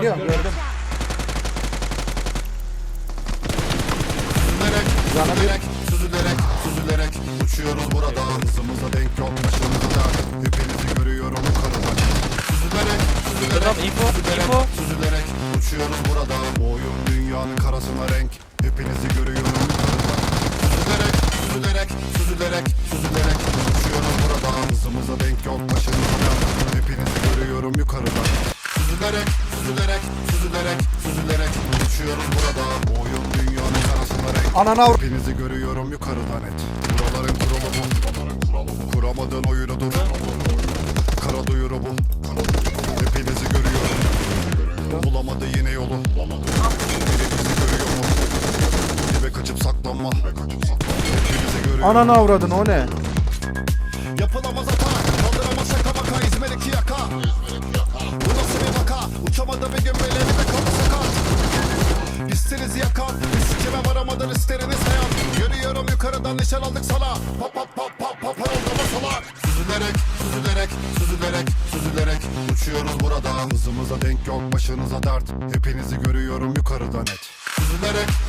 iniyor gördüm. Süzülerek, süzülerek, süzülerek, süzülerek Uçuyoruz burada. Hızımıza denk yok başımıza da Hepinizi görüyorum yukarıdan Süzülerek, süzülerek, süzülerek, süzülerek Uçuyoruz burada. Bu oyun dünyanın karasına renk. Hepinizi görüyorum yukarıdan Süzülerek, süzülerek, süzülerek, süzülerek Uçuyoruz burada. Hızımıza denk yok başımıza da Hepinizi görüyorum yukarıdan Süzülerek, süzülerek, süzülerek, süzülerek Uçuyoruz burada. Bu oyun dünyanın karasına renk. Anana vur. Hepinizi görüyorum yukarıdan et. Buraların kuralı bu Kuramadığın oyunudur Kara duyuru bu Hepinizi görüyorum. Bulamadı yine yolu. Biri bizi görüyor mu Dibe kaçıp saklanma. Hepinizi görüyorum. Ananı avradın o ne? Yapılamaz gün belirli de kaldı sakat İsteniz yakan Biz kime varamadan isteriniz hayat. Görüyorum yukarıdan nişan aldık sana. Pap pap pap pap pap oldu masalar Süzülerek, süzülerek, süzülerek, süzülerek Uçuyoruz burada Hızımıza denk yok başınıza dert. Hepinizi görüyorum yukarıdan et. Süzülerek